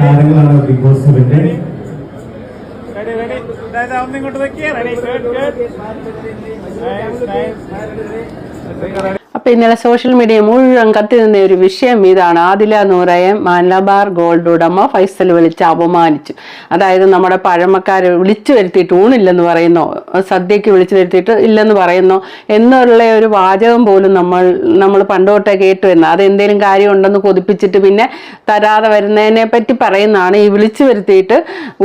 താരങ്ങളാണ് Bigg Boss സെവന്റെ ready ready അപ്പൊ ഇന്നലെ സോഷ്യൽ മീഡിയ മുഴുവൻ കത്തി നിന്ന ഒരു വിഷയം ഇതാണ്. ആദില നൂറയെ മലബാർ ഗോൾഡ് ഉടമ ഫൈസൽ വിളിച്ച് അപമാനിച്ചു. അതായത് നമ്മുടെ പഴമക്കാരെ വിളിച്ചു വരുത്തിയിട്ട് ഊണില്ലെന്ന് പറയുന്നോ. സദ്യക്ക് വിളിച്ചു വരുത്തിയിട്ട് ഇല്ലെന്ന് പറയുന്നോ എന്നുള്ള ഒരു വാചകം പോലും നമ്മൾ നമ്മൾ പണ്ടോട്ടേ കേട്ടു എന്ന്. അത് എന്തെങ്കിലും കാര്യം ഉണ്ടെന്ന് കൊതിപ്പിച്ചിട്ട് പിന്നെ തരാതെ വരുന്നതിനെ പറ്റി പറയുന്നതാണ് ഈ വിളിച്ചു വരുത്തിയിട്ട്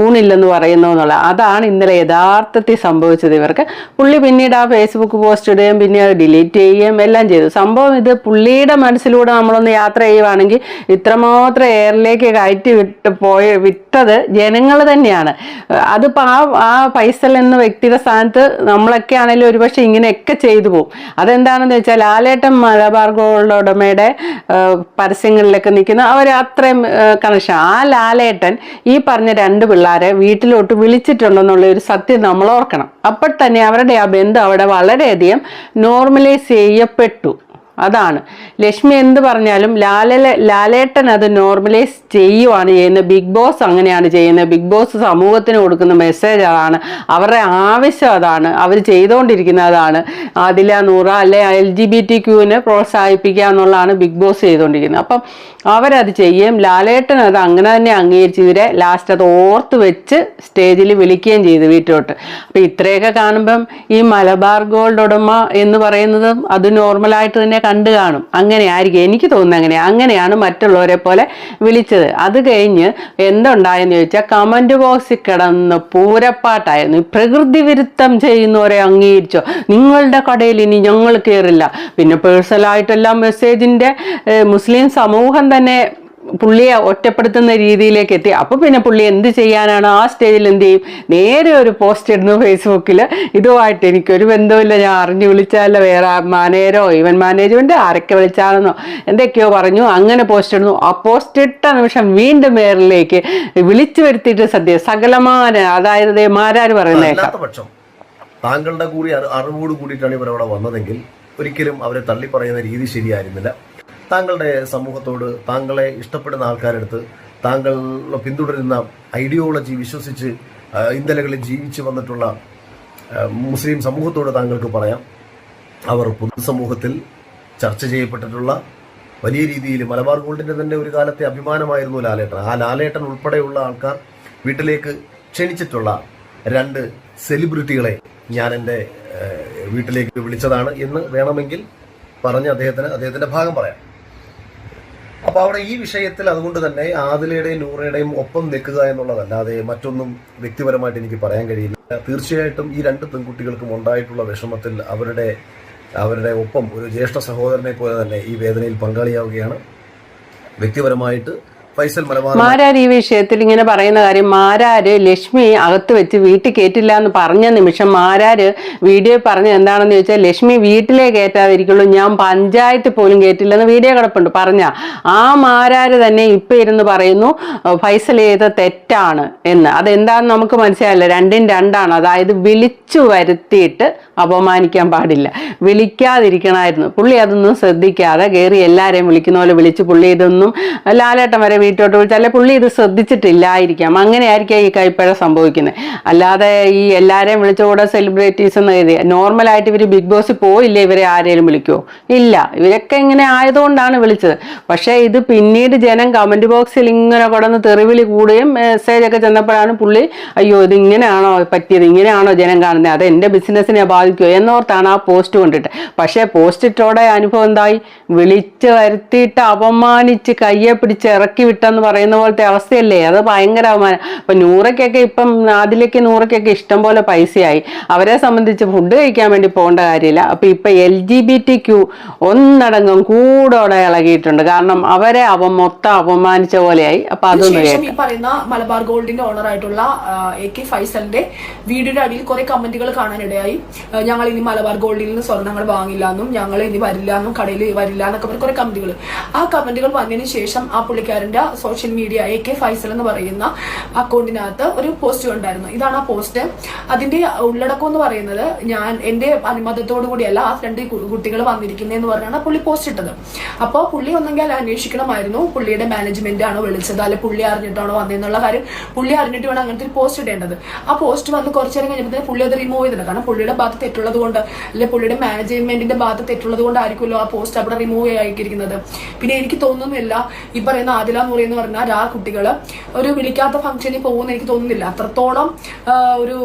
ഊണില്ലെന്ന് പറയുന്നു എന്നുള്ളത് അതാണ് ഇന്നലെ യഥാർത്ഥത്തിൽ സംഭവിച്ചത് ഇവർക്ക്. പുള്ളി പിന്നീട് ആ ഫേസ്ബുക്ക് പോസ്റ്റ് ഇടുകയും പിന്നെ ഡിലീറ്റ് ചെയ്യുകയും എല്ലാം ചെയ്തു. സംഭവം ഇത് പുള്ളിയുടെ മനസ്സിലൂടെ നമ്മളൊന്ന് യാത്ര ചെയ്യുവാണെങ്കിൽ ഇത്രമാത്രം എയറിലേക്ക് കയറ്റി വിട്ട് പോയ വിട്ടത് ജനങ്ങൾ തന്നെയാണ്. അതിപ്പോൾ ആ ആ പൈസൽ എന്ന വ്യക്തിയുടെ സ്ഥാനത്ത് നമ്മളൊക്കെ ആണെങ്കിലും ഒരുപക്ഷെ ഇങ്ങനെയൊക്കെ ചെയ്തു പോകും അതെന്താണെന്ന് വെച്ചാൽ ലാലേട്ടൻ മലബാർ ഗോൾഡ് ഉടമയുടെ പരസ്യങ്ങളിലൊക്കെ നിൽക്കുന്ന അവർ അത്രയും കണക്ഷൻ ആ ലാലേട്ടൻ ഈ പറഞ്ഞ രണ്ട് പിള്ളേരെ വീട്ടിലോട്ട് വിളിച്ചിട്ടുണ്ടെന്നുള്ള ഒരു സത്യം നമ്മൾ ഓർക്കണം. അപ്പോൾ തന്നെ അവരുടെ ആ ബന്ധം അവിടെ വളരെയധികം നോർമലൈസ് ചെയ്യപ്പെട്ടു. അതാണ്. ലക്ഷ്മി എന്ത് പറഞ്ഞാലും ലാലല ലാലേട്ടൻ അത് നോർമലൈസ് ചെയ്യുവാണ് ചെയ്യുന്നത്. ബിഗ് ബോസ് അങ്ങനെയാണ് ചെയ്യുന്നത്. ബിഗ് ബോസ് സമൂഹത്തിന് കൊടുക്കുന്ന മെസ്സേജ് അതാണ്. അവരുടെ ആവശ്യം അതാണ്. അവർ ചെയ്തുകൊണ്ടിരിക്കുന്ന അതാണ് അതില നൂറ അല്ലെ എൽ ജി ബി ടി ക്യൂവിനെ പ്രോത്സാഹിപ്പിക്കുക എന്നുള്ളതാണ് ബിഗ് ബോസ് ചെയ്തുകൊണ്ടിരിക്കുന്നത്. അപ്പം അവരത് ചെയ്യും. ലാലേട്ടൻ അത് അങ്ങനെ തന്നെ അംഗീകരിച്ച് ഇവരെ ലാസ്റ്റ് അത് ഓർത്ത് വെച്ച് സ്റ്റേജിൽ വിളിക്കുകയും ചെയ്തു വീട്ടിലോട്ട്. അപ്പം ഇത്രയൊക്കെ കാണുമ്പം ഈ മലബാർ ഗോൾഡ് ഉടമ എന്ന് പറയുന്നതും അത് നോർമലായിട്ട് തന്നെ കണ്ടു കാണും. അങ്ങനെ ആയിരിക്കും. എനിക്ക് തോന്നുന്നത് അങ്ങനെ. അങ്ങനെയാണ് മറ്റുള്ളവരെ പോലെ വിളിച്ചത്. അത് കഴിഞ്ഞ് എന്തുണ്ടായെന്ന് ചോദിച്ചാൽ കമന്റ് ബോക്സിൽ കിടന്ന് പൂരപ്പാട്ടായിരുന്നു. പ്രകൃതി വിരുദ്ധം ചെയ്യുന്നവരെ അംഗീകരിച്ചോ? നിങ്ങളുടെ കടയിൽ ഇനി ഞങ്ങൾ കയറില്ല പിന്നെ പേഴ്സണലായിട്ടെല്ലാം മെസ്സേജിന്റെ മുസ്ലിം സമൂഹം തന്നെ പുള്ളിയെ ഒറ്റപ്പെടുത്തുന്ന രീതിയിലേക്ക് എത്തി. അപ്പം പിന്നെ പുള്ളി എന്ത് ചെയ്യാനാണ്? ആ സ്റ്റേജിൽ എന്ത് ചെയ്യും? നേരെ ഒരു പോസ്റ്റ് ഇടുന്നു ഫേസ്ബുക്കിൽ ഇതുമായിട്ട് എനിക്കൊരു ബന്ധമില്ല ഞാൻ അറിഞ്ഞു വിളിച്ചാലോ വേറെ മാനേജരോ ഈവൻ മാനേജ്മെന്റ് ആരൊക്കെ വിളിച്ചാണെന്നോ എന്തൊക്കെയോ പറഞ്ഞു. അങ്ങനെ പോസ്റ്റ് ഇടുന്നു. ആ പോസ്റ്റ് ഇട്ട നിമിഷം വീണ്ടും വേറിലേക്ക് വിളിച്ചു വരുത്തിയിട്ട് സദ്യ സകലമാന അതായത് ദേ മാരാര് പറയുന്ന പക്ഷം താങ്കളുടെ കൂടി അറി- അറിവോട് കൂടിയിട്ടാണ് ഇവരവിടെ വന്നതെങ്കിൽ ഒരിക്കലും അവരെ തള്ളി പറയുന്ന രീതി ശരിയായിരുന്നില്ല. താങ്കളുടെ സമൂഹത്തോട് താങ്കളെ ഇഷ്ടപ്പെടുന്ന ആൾക്കാരെടുത്ത് താങ്കൾ പിന്തുടരുന്ന ഐഡിയോളജി വിശ്വസിച്ച് ഇന്നലകളിൽ ജീവിച്ചു വന്നിട്ടുള്ള മുസ്ലിം സമൂഹത്തോട് താങ്കൾക്ക് പറയാം. അവർ പൊതുസമൂഹത്തിൽ ചർച്ച ചെയ്യപ്പെട്ടിട്ടുള്ള വലിയ രീതിയിൽ മലബാർ ഗോൾഡിന്റെ തന്നെ ഒരു കാലത്തെ അഭിമാനമായിരുന്നു ലാലേട്ടൻ. ആ ലാലേട്ടൻ ഉൾപ്പെടെയുള്ള ആൾക്കാർ വീട്ടിലേക്ക് ക്ഷണിച്ചിട്ടുള്ള രണ്ട് സെലിബ്രിറ്റികളെ ഞാൻ എന്റെ വീട്ടിലേക്ക് വിളിച്ചതാണ് എന്ന് വേണമെങ്കിൽ പറഞ്ഞ് അദ്ദേഹത്തിന് അദ്ദേഹത്തിന്റെ ഭാഗം പറയാം. അപ്പൊ അവിടെ ഈ വിഷയത്തിൽ അതുകൊണ്ട് തന്നെ ആദിലയുടെയും നൂറയുടെയും ഒപ്പം നിൽക്കുക എന്നുള്ളതല്ലാതെ മറ്റൊന്നും വ്യക്തിപരമായിട്ട് എനിക്ക് പറയാൻ കഴിയില്ല. തീർച്ചയായിട്ടും ഈ രണ്ട് പെൺകുട്ടികൾക്കും ഉണ്ടായിട്ടുള്ള വിഷമത്തിൽ അവരുടെ അവരുടെ ഒപ്പം ഒരു ജ്യേഷ്ഠ സഹോദരനെ പോലെ തന്നെ ഈ വേദനയിൽ പങ്കാളിയാവുകയാണ്. വ്യക്തിപരമായിട്ട് ഫൈസൽ മലബാർ മാരാർ ഈ വിഷയത്തിൽ ഇങ്ങനെ പറയുന്ന കാര്യം? മാരാര് ലക്ഷ്മി അകത്ത് വെച്ച് വീട്ടിൽ കയറ്റില്ല എന്ന് പറഞ്ഞ നിമിഷം മാരാര് വീഡിയോ പറഞ്ഞ എന്താണെന്ന് ചോദിച്ചാൽ ലക്ഷ്മി വീട്ടിലേ കയറ്റാതിരിക്കുള്ളൂ ഞാൻ പഞ്ചായത്ത് പോലും കയറ്റില്ലെന്ന് വീഡിയോ കിടപ്പുണ്ട്. പറഞ്ഞ ആ മാരാര് തന്നെ ഇപ്പൊ ഇരുന്ന് പറയുന്നു ഫൈസൽ ചെയ്ത തെറ്റാണ് എന്ന്. അതെന്താണെന്ന് നമുക്ക് മനസ്സിലായില്ല. രണ്ടും രണ്ടാണ്. അതായത് വിളിച്ചു വരുത്തിയിട്ട് അപമാനിക്കാൻ പാടില്ല. വിളിക്കാതിരിക്കണമായിരുന്നു. പുള്ളി അതൊന്നും ശ്രദ്ധിക്കാതെ കയറി എല്ലാവരെയും വിളിക്കുന്ന പോലെ വിളിച്ച് പുള്ളി ഇതൊന്നും ലാലേട്ടൻ വരെ വീട്ടോട്ട് വിളിച്ചു അല്ലെ പുള്ളി ഇത് ശ്രദ്ധിച്ചിട്ടില്ലായിരിക്കാം. അങ്ങനെ ആയിരിക്കാം ഈ കൈപ്പഴ സംഭവിക്കുന്നത്. അല്ലാതെ ഈ എല്ലാവരെയും വിളിച്ച കൂടെ സെലിബ്രിറ്റീസ് എന്ന് എഴുതി നോർമലായിട്ട് ഇവർ ബിഗ് ബോസ് പോയില്ല ഇവരെ ആരെങ്കിലും വിളിക്കുമോ ഇല്ല. ഇവരൊക്കെ ഇങ്ങനെ ആയതുകൊണ്ടാണ് വിളിച്ചത്. പക്ഷേ ഇത് പിന്നീട് ജനം കമന്റ് ബോക്സിൽ ഇങ്ങനെ കടന്ന് തെറിവിളി കൂടുകയും മെസ്സേജ് ഒക്കെ ചെന്നപ്പോഴാണ് പുള്ളി അയ്യോ ഇത് ഇങ്ങനെയാണോ പറ്റിയത്? ഇങ്ങനെയാണോ ജനം കാണുന്നത്? അത് എന്റെ ബിസിനസ്സിനെ ബാധിക്കുമോ എന്നോർത്താണ് ആ പോസ്റ്റ് കൊണ്ടിട്ട്. പക്ഷേ പോസ്റ്റ് ഇട്ടോടെ അനുഭവം എന്തായി? വിളിച്ച് വരുത്തിയിട്ട് അപമാനിച്ച് കയ്യെ പിടിച്ച് ഇറക്കി വിട്ടെന്ന് പറയുന്ന പോലത്തെ അവസ്ഥയല്ലേ? അത് ഭയങ്കര അവമാനം. അപ്പൊ നൂറയ്ക്കൊക്കെ ഇപ്പം അതിലേക്ക് നൂറയ്ക്കൊക്കെ ഇഷ്ടം പോലെ പൈസയായി. അവരെ സംബന്ധിച്ച് ഫുഡ് കഴിക്കാൻ വേണ്ടി പോകേണ്ട കാര്യമില്ല. അപ്പൊ ഇപ്പൊ L G B T Q ഒന്നടങ്കം കൂടോടെ ഇളകിയിട്ടുണ്ട്. കാരണം അവരെ അവ മൊത്തം അപമാനിച്ച പോലെയായി. അപ്പൊ അതൊന്നും ഈ പറയുന്ന മലബാർ ഗോൾഡിന്റെ ഓണർ ആയിട്ടുള്ള എ കെ ഫൈസലിന്റെ വീഡിയോയുടെ അടിയിൽ കുറെ കമന്റുകൾ കാണാനിടയായി. ഞങ്ങൾ ഇനി മലബാർ ഗോൾഡിൽ നിന്ന് സ്വർണങ്ങൾ വാങ്ങില്ല എന്നും ഞങ്ങൾ ഇനി വരില്ല എന്നും കടയിൽ വരില്ല എന്നൊക്കെ പറഞ്ഞ കുറെ കമന്റുകൾ. ആ കമന്റുകൾ വന്നതിന് ശേഷം ആ പുള്ളിക്കാരന്റെ social media A K Faisal എന്ന് പറയുന്ന അക്കൗണ്ടിനകത്ത് ഒരു പോസ്റ്റ് ഉണ്ടായിരുന്നു. ഇതാണ് ആ പോസ്റ്റ് അതിന്റെ ഉള്ളടക്കം എന്ന് പറയുന്നത് ഞാൻ എന്റെ അനുമതത്തോടു കൂടിയല്ല ആ രണ്ട് കുട്ടികൾ വന്നിരിക്കുന്നതെന്ന് പറഞ്ഞാണ് പുള്ളി പോസ്റ്റ് ഇട്ടത്. അപ്പോൾ പുള്ളി ഒന്നെങ്കിൽ അന്വേഷിക്കണമായിരുന്നു. പുള്ളിയുടെ മാനേജ്മെന്റ് ആണോ വിളിച്ചത്. അല്ലെ പുള്ളി അറിഞ്ഞിട്ടാണോ വന്നതെന്നുള്ള കാര്യം പുള്ളി അറിഞ്ഞിട്ട് വേണം അങ്ങനത്തെ ഒരു പോസ്റ്റ് ഇടേണ്ടത്. ആ പോസ്റ്റ് വന്ന് കുറച്ചു നേരം കഴിഞ്ഞപ്പോൾ പുള്ളി അത് റിമൂവ് ചെയ്തില്ല. കാരണം പുള്ളിയുടെ ഭാഗത്ത് തെറ്റുള്ളത് കൊണ്ട് അല്ലെ പുള്ളിയുടെ മാനേജ്മെന്റിന്റെ ഭാഗത്ത് തെറ്റുള്ളത് കൊണ്ടായിരിക്കുമല്ലോ ആ പോസ്റ്റ് അവിടെ റിമൂവ് ആയിരിക്കുന്നത് പിന്നെ എനിക്ക് തോന്നുന്നില്ല ഈ പറയുന്ന ആദില നൂറി എന്ന് പറഞ്ഞാൽ ആ കുട്ടികൾ ഒരു വിളിക്കാത്ത ഫംഗ്ഷനിൽ പോകുമെന്ന് എനിക്ക് തോന്നുന്നില്ല. അത്രത്തോളം ഒരു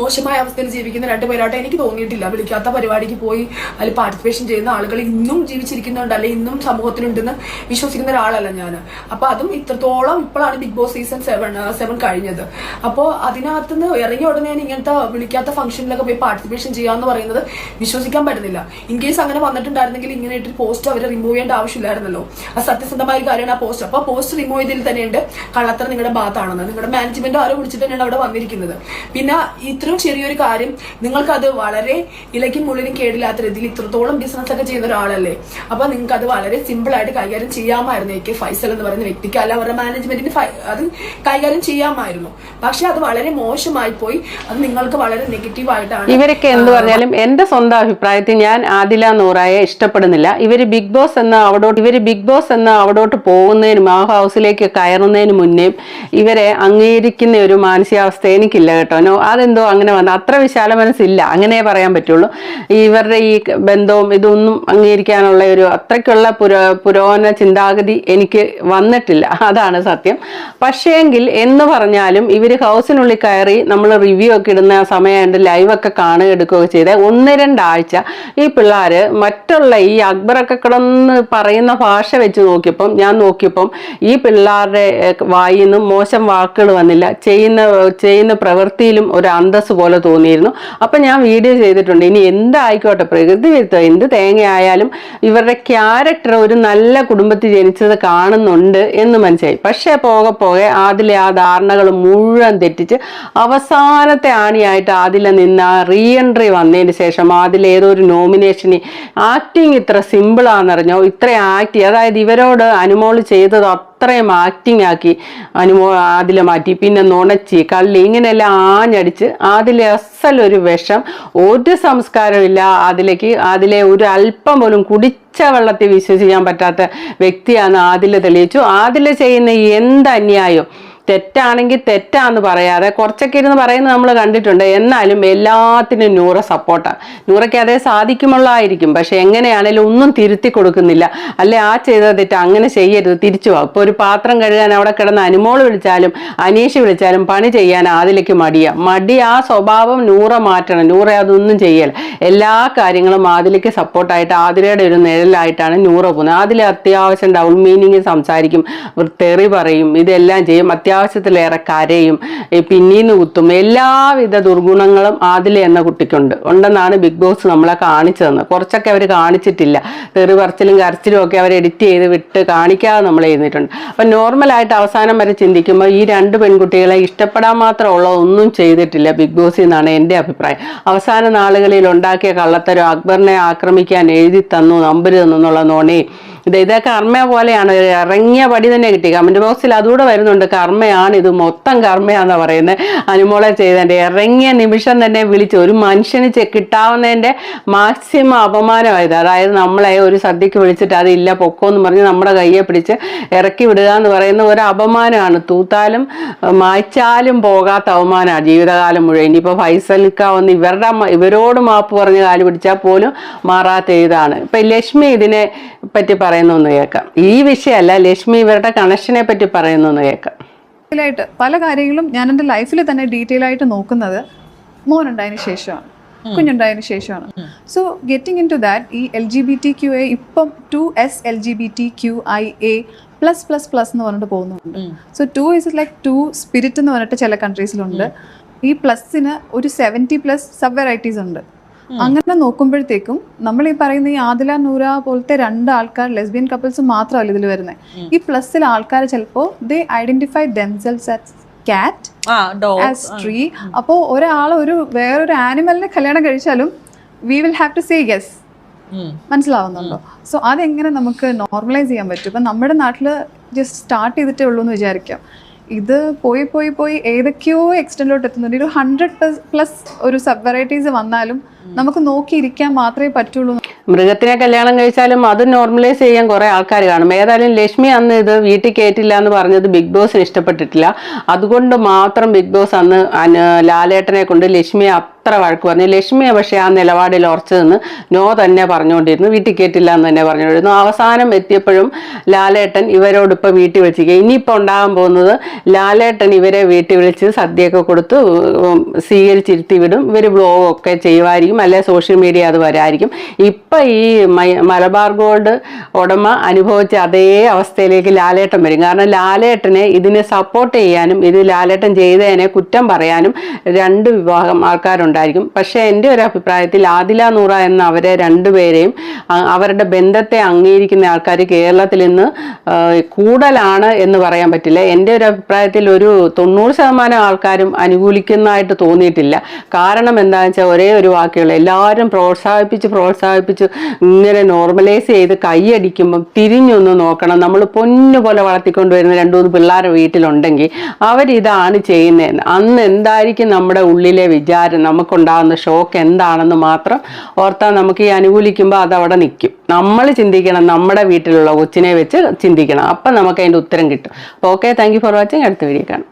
മോശമായ അവസ്ഥയിൽ ജീവിക്കുന്ന രണ്ട് രണ്ടുപേരായിട്ട് എനിക്ക് തോന്നിയിട്ടില്ല. വിളിക്കാത്ത പരിപാടിക്ക് പോയി അതിൽ പാർട്ടിസിപ്പേഷൻ ചെയ്യുന്ന ആളുകൾ ഇന്നും ജീവിച്ചിരിക്കുന്നുണ്ട് അല്ലെ ഇന്നും സമൂഹത്തിലുണ്ടെന്ന് വിശ്വസിക്കുന്ന ഒരാളല്ല ഞാൻ അപ്പൊ അതും ഇത്രത്തോളം ഇപ്പോഴാണ് Bigg Boss season seven seven കഴിഞ്ഞത്. അപ്പോൾ അതിനകത്ത് നിന്ന് ഇറങ്ങിയ ഉടനെ ഇങ്ങനത്തെ വിളിക്കാത്ത ഫംഗ്ഷനിലൊക്കെ പോയി പാർട്ടിസിപ്പേഷൻ ചെയ്യാന്ന് പറയുന്നത് വിശ്വസിക്കാൻ പറ്റുന്നില്ല. ഇൻ കേസ് അങ്ങനെ വന്നിട്ടുണ്ടായിരുന്നെങ്കിൽ ഇങ്ങനെ ഒരു പോസ്റ്റ് അവർ റിമൂവ് ചെയ്യേണ്ട ആവശ്യമില്ലായിരുന്നല്ലോ. ആ സത്യസന്ധമായ കാര്യമാണ് ആ പോസ്റ്റ് അപ്പോൾ പോസ്റ്റ് റിമൂവ് ചെയ്തതിൽ തന്നെയുണ്ട് കള്ളത്തരം നിങ്ങളുടെ ഭാഗത്താണെന്ന്. നിങ്ങളുടെ മാനേജ്മെന്റ് ആരോ വിളിച്ചിട്ട് തന്നെയാണ് അവിടെ വന്നിരിക്കുന്നത്. പിന്നെ ഇത്രയും ചെറിയൊരു കാര്യം നിങ്ങൾക്ക് അത് വളരെ ഇലയ്ക്കും മുള്ളിനും കേടില്ലാത്ത രീതിയിൽ ഇത്രത്തോളം ബിസിനസ് ഒക്കെ ചെയ്യുന്ന ഒരാളല്ലേ? അപ്പൊ നിങ്ങൾക്ക് അത് വളരെ സിമ്പിൾ ആയിട്ട് കൈകാര്യം ചെയ്യാമായിരുന്നു എ കെ ഫൈസൽ എന്ന് പറയുന്ന വ്യക്തിക്ക്. അല്ല അവരുടെ മാനേജ്മെന്റിന് അത് കൈകാര്യം ചെയ്യാമായിരുന്നു. പക്ഷെ അത് വളരെ മോശമായി പോയി. അത് നിങ്ങൾക്ക് വളരെ നെഗറ്റീവ് ആയിട്ടാണ് ഇവരൊക്കെ എന്ത് പറഞ്ഞാലും എന്റെ സ്വന്തം അഭിപ്രായത്തിൽ ഞാൻ ആദില നൂറായെ ഇഷ്ടപ്പെടുന്നില്ല. ഇവർ ബിഗ് ബോസ് എന്ന അവിടോട്ട് ഇവർ ബിഗ് ബോസ് എന്ന അവിടോട്ട് പോകുന്നതിനും ആ ഹൗസിലേക്ക് കയറുന്നതിന് മുന്നേ ഇവരെ അംഗീകരിക്കുന്ന ഒരു മാനസികാവസ്ഥ എനിക്കില്ല കേട്ടോ. അതെന്തോ അങ്ങനെ വന്ന. അത്ര വിശാല മനസ്സില്ല. അങ്ങനെ പറയാൻ പറ്റുള്ളൂ. ഇവരുടെ ഈ ബന്ധവും ഇതൊന്നും അംഗീകരിക്കാനുള്ള ഒരു അത്രയ്ക്കുള്ള പുരോ പുരോഗമന ചിന്താഗതി എനിക്ക് വന്നിട്ടില്ല. അതാണ് സത്യം. പക്ഷേങ്കിൽ എന്ന് പറഞ്ഞാലും ഇവർ ഹൗസിനുള്ളിൽ കയറി നമ്മൾ റിവ്യൂ ഒക്കെ ഇടുന്ന സമയമായിട്ട് ലൈവൊക്കെ കാണുക എടുക്കുകയൊക്കെ ചെയ്ത് ഒന്ന് രണ്ടാഴ്ച ഈ പിള്ളേർ മറ്റുള്ള ഈ അക്ബറൊക്കെ കിടന്ന് പറയുന്ന ഭാഷ വെച്ച് നോക്കിയപ്പം ഞാൻ നോക്കിയപ്പം ഈ പിള്ളേരുടെ വായിന്നും മോശം വാക്കുകൾ വന്നില്ല. ചെയ്യുന്ന ചെയ്യുന്ന പ്രവൃത്തിയിലും ഒരു അന്തസ് പോലെ തോന്നിയിരുന്നു. അപ്പം ഞാൻ വീഡിയോ ചെയ്തിട്ടുണ്ട്. ഇനി എന്തായിക്കോട്ടെ പ്രകൃതി വിരുദ്ധം എന്ത് തേങ്ങ ആയാലും ഇവരുടെ ക്യാരക്ടർ ഒരു നല്ല കുടുംബത്തിൽ ജനിച്ചത് കാണുന്നുണ്ട് എന്ന് മനസ്സിലായി. പക്ഷേ പോകെ പോകെ അതിലെ ആ ധാരണകൾ മുഴുവൻ തെറ്റിച്ച് അവസാനത്തെ ആണിയായിട്ട് ആദില നിന്ന് ആ റീ എൻട്രി വന്നതിന് ശേഷം ആദിലേതോ ഒരു നോമിനേഷന് ആക്ടിങ് ഇത്ര സിമ്പിളാണെന്നറിഞ്ഞോ ഇത്ര ആക്ടി അതായത് ഇവരോട് അനുമോൾ ചെയ്തത് അത്രയും ആക്ടിങ് ആക്കി അനുമോ അതിലെ മാറ്റി പിന്നെ നുണച്ചി കള്ളി ഇങ്ങനെയെല്ലാം ആഞ്ഞടിച്ച് അതിലെ അസലൊരു വിഷം ഒരു സംസ്കാരമില്ല അതിലേക്ക് അതിലെ ഒരു അല്പം പോലും കുടിച്ച വെള്ളത്തിൽ വിശ്വസിക്കാൻ പറ്റാത്ത വ്യക്തിയാണ് ആദില തെളിയിച്ചു. ആദില ചെയ്യുന്ന എന്ത് അന്യായം? തെറ്റാണെങ്കിൽ തെറ്റാന്ന് പറയാതെ കുറച്ചൊക്കെ ഇരുന്ന് പറയുന്നത് നമ്മൾ കണ്ടിട്ടുണ്ട്. എന്നാലും എല്ലാത്തിനും നൂറ സപ്പോർട്ടാണ് നൂറയ്ക്ക് അതേ സാധിക്കുമുള്ളതായിരിക്കും. പക്ഷെ എങ്ങനെയാണേലും ഒന്നും തിരുത്തി കൊടുക്കുന്നില്ല. അല്ലെ ആ ചെയ്ത തെറ്റ് അങ്ങനെ ചെയ്യരുത് തിരിച്ചു വാ. ഇപ്പോൾ ഒരു പാത്രം കഴുകാൻ അവിടെ കിടന്ന് അനുമോൾ വിളിച്ചാലും അനീഷ് വിളിച്ചാലും പണി ചെയ്യാൻ ആദിലേക്ക് മടിയാ. മടി ആ സ്വഭാവം നൂറ മാറ്റണം. നൂറ അതൊന്നും ചെയ്യൽ എല്ലാ കാര്യങ്ങളും ആദിലേക്ക് സപ്പോർട്ടായിട്ട് ആതിരയുടെ ഒരു നിഴലായിട്ടാണ് നൂറ പോകുന്നത്. അതിൽ അത്യാവശ്യം ഡൗൺ മീനിങ് സംസാരിക്കും. തെറി പറയും. ഇതെല്ലാം ചെയ്യും. അത്യാവശ്യത്തിലേറെ കരയും പിന്നീന്ന് കുത്തും എല്ലാവിധ ദുർഗുണങ്ങളും ആദില എന്ന കുട്ടിക്കുണ്ട്. ഉണ്ടെന്നാണ് ബിഗ് ബോസ് നമ്മളെ കാണിച്ചു തന്നത്. കുറച്ചൊക്കെ അവർ കാണിച്ചിട്ടില്ല. തെറി പറച്ചിലും കരച്ചിലും ഒക്കെ അവർ എഡിറ്റ് ചെയ്ത് വിട്ട് കാണിക്കാതെ നമ്മൾ ചെയ്തിട്ടുണ്ട് അപ്പം നോർമലായിട്ട് അവസാനം വരെ ചിന്തിക്കുമ്പോൾ ഈ രണ്ട് പെൺകുട്ടികളെ ഇഷ്ടപ്പെടാൻ മാത്രമുള്ള ഒന്നും ചെയ്തിട്ടില്ല ബിഗ് ബോസിൽ നിന്നാണ് എന്റെ അഭിപ്രായം. അവസാന നാളുകളിൽ ഉണ്ടാക്കിയ കള്ളത്തരം അക്ബറിനെ ആക്രമിക്കാൻ എഴുതി തന്നു നമ്പര് തന്നു എന്നുള്ള നോണയും ഇത് കർമ്മ പോലെയാണ്. ഇറങ്ങിയ പടി തന്നെ കിട്ടി. കമന്റ് ബോക്സിൽ അതുകൂടെ വരുന്നുണ്ട്. കർമ്മയാണ് ഇത്. മൊത്തം കർമ്മയാണെന്നാണ് പറയുന്നത് അനുമോളെ ചെയ്തതിന്റെ ഇറങ്ങിയ നിമിഷം തന്നെ വിളിച്ച് ഒരു മനുഷ്യന് കിട്ടാവുന്നതിന്റെ മാക്സിമം അപമാനമായത്. അതായത് നമ്മളെ ഒരു സദ്യക്ക് വിളിച്ചിട്ട് അതില്ല പൊക്കോന്ന് പറഞ്ഞ് നമ്മുടെ കയ്യെ പിടിച്ച് ഇറക്കി വിടുക എന്ന് പറയുന്ന ഒരു അപമാനമാണ്. തൂത്താലും മായ്ച്ചാലും പോകാത്ത അപമാനമാണ് ജീവിതകാലം മുഴുവൻ. ഇനിയിപ്പോൾ ഫൈസൽക്ക വന്ന് ഇവരുടെ ഇവരോട് മാപ്പ് പറഞ്ഞ് കാൽ പിടിച്ചാൽ പോലും മാറാത്ത ഇതാണ്. ഇപ്പൊ ലക്ഷ്മി ഇതിനെ പറ്റി പറയുന്നൊന്ന് കേൾക്കാം. ഈ വിഷയമല്ല ലക്ഷ്മി ഇവരുടെ കണക്ഷനെ പറ്റി പറയുന്നൊന്ന് കേൾക്കാം. ായിട്ട് പല കാര്യങ്ങളും ഞാൻ എന്റെ ലൈഫിൽ തന്നെ ഡീറ്റെയിൽ ആയിട്ട് നോക്കുന്നത് മോനുണ്ടായതിനു ശേഷമാണ് കുഞ്ഞുണ്ടായതിനു ശേഷമാണ്. So getting in to that ഈ L G B T Q A ഇപ്പം two S L G B T Q I A plus plus plus എന്ന് പറഞ്ഞിട്ട് പോകുന്നുണ്ട്. So two is like two spirit എന്ന് പറഞ്ഞിട്ട് ചില കൺട്രീസിലുണ്ട് ഈ പ്ലസ്സിന് ഒരു സെവന്റി പ്ലസ് സബ് വെറൈറ്റീസ് ഉണ്ട്. അങ്ങനെ നോക്കുമ്പോഴത്തേക്കും നമ്മൾ ഈ പറയുന്ന ഈ ആദില നൂര പോലത്തെ രണ്ട് ആൾക്കാർ ലെസ്ബിയൻ കപ്പിൾസ് മാത്രമല്ല ഇതിൽ വരുന്നത് ഈ പ്ലസ്സിൽ ആൾക്കാർ ചിലപ്പോൾ they identify themselves as cat tree അപ്പോൾ ഒരാൾ ഒരു വേറൊരു ആനിമലിനെ കല്യാണം കഴിച്ചാലും we will have to say guess മനസ്സിലാവുന്നുണ്ടോ? സോ അതെങ്ങനെ നമുക്ക് നോർമലൈസ് ചെയ്യാൻ പറ്റും? ഇപ്പം നമ്മുടെ നാട്ടിൽ ജസ്റ്റ് സ്റ്റാർട്ട് ചെയ്തിട്ടേ ഉള്ളൂ എന്ന് വിചാരിക്കാം. ഇത് പോയി പോയി പോയി ഏതൊക്കെയോ എക്സ്റ്റൻഡിലോട്ട് എത്തുന്നുണ്ട് ഒരു ഹൺഡ്രഡ് പ്ലസ് ഒരു സബ് വെറൈറ്റീസ് വന്നാലും നമുക്ക് നോക്കിയിരിക്കാൻ മാത്രമേ പറ്റുള്ളൂ. മൃഗത്തിനെ കല്യാണം കഴിച്ചാലും അത് നോർമലൈസ് ചെയ്യാൻ കുറെ ആൾക്കാർ കാണും. ഏതായാലും ലക്ഷ്മി അന്ന് ഇത് വീട്ടിൽ കയറ്റില്ല എന്ന് പറഞ്ഞത് ബിഗ് ബോസിന് ഇഷ്ടപ്പെട്ടിട്ടില്ല. അതുകൊണ്ട് മാത്രം ബിഗ് ബോസ് അന്ന് ലാലേട്ടനെ കൊണ്ട് ലക്ഷ്മിയെ അത്ര വഴക്ക് പറഞ്ഞു. ലക്ഷ്മിയെ പക്ഷേ ആ നിലപാടിൽ ഉറച്ചു നിന്ന് നോ തന്നെ പറഞ്ഞുകൊണ്ടിരുന്നു. വീട്ടിൽ കയറ്റില്ല എന്ന് തന്നെ പറഞ്ഞുകൊണ്ടിരുന്നു. അവസാനം എത്തിയപ്പോഴും ലാലേട്ടൻ ഇവരോട് ഇപ്പോൾ വീട്ടിൽ വിളിച്ചിരിക്കുക ഇനിയിപ്പോൾ ഉണ്ടാകാൻ പോകുന്നത് ലാലേട്ടൻ ഇവരെ വീട്ടിൽ വിളിച്ച് സദ്യയൊക്കെ കൊടുത്ത് സ്വീകരിച്ചിരുത്തി വിടും. ഇവർ ബ്ലോഗൊക്കെ ചെയ്യുമായിരിക്കും. അല്ലെ സോഷ്യൽ മീഡിയ അത് വരായിരിക്കും. ഇപ്പം ഈ മലബാർ ഗോൾഡ് ഉടമ അനുഭവിച്ച അതേ അവസ്ഥയിലേക്ക് ലാലേട്ടൻ വരും. കാരണം ലാലേട്ടനെ ഇതിനെ സപ്പോർട്ട് ചെയ്യാനും ഇത് ലാലേട്ടൻ ചെയ്തതിനെ കുറ്റം പറയാനും രണ്ട് വിഭാഗം ആൾക്കാരുണ്ടായിരിക്കും പക്ഷേ എന്റെ ഒരു അഭിപ്രായത്തിൽ ആദില നൂറ എന്ന അവരെ രണ്ടുപേരെയും അവരുടെ ബന്ധത്തെ അംഗീകരിക്കുന്ന ആൾക്കാർ കേരളത്തിൽ നിന്ന് കൂടുതലാണ് എന്ന് പറയാൻ പറ്റില്ല. എന്റെ ഒരു അഭിപ്രായത്തിൽ ഒരു തൊണ്ണൂറ് ശതമാനം ആൾക്കാരും അനുകൂലിക്കുന്നതായിട്ട് തോന്നിയിട്ടില്ല. കാരണം എന്താണെന്ന് വെച്ചാൽ ഒരേ ഒരു വാക്കുകൾ എല്ലാവരും പ്രോത്സാഹിപ്പിച്ച് പ്രോത്സാഹിപ്പിച്ച് ഇങ്ങനെ നോർമലൈസ് ചെയ്ത് കൈയടിക്കുമ്പം തിരിഞ്ഞൊന്ന് നോക്കണം. നമ്മൾ പൊന്നു പോലെ വളർത്തിക്കൊണ്ടുവരുന്ന രണ്ടു മൂന്ന് പിള്ളേരെ വീട്ടിലുണ്ടെങ്കിൽ അവരിതാണ് ചെയ്യുന്നതെന്ന്. അന്ന് എന്തായിരിക്കും നമ്മുടെ ഉള്ളിലെ വിചാരം? നമുക്കുണ്ടാകുന്ന ഷോക്ക് എന്താണെന്ന് മാത്രം ഓർത്താൽ നമുക്ക് ഈ അനുകൂലിക്കുമ്പോൾ അതവിടെ നിൽക്കും നമ്മൾ ചിന്തിക്കണം നമ്മുടെ വീട്ടിലുള്ള കൊച്ചിനെ വെച്ച് ചിന്തിക്കണം. അപ്പം നമുക്ക് അതിന്റെ ഉത്തരം കിട്ടും. അപ്പോൾ ഓക്കെ താങ്ക് ഫോർ വാച്ചിങ് അടുത്ത വീഡിയോ കാണാം.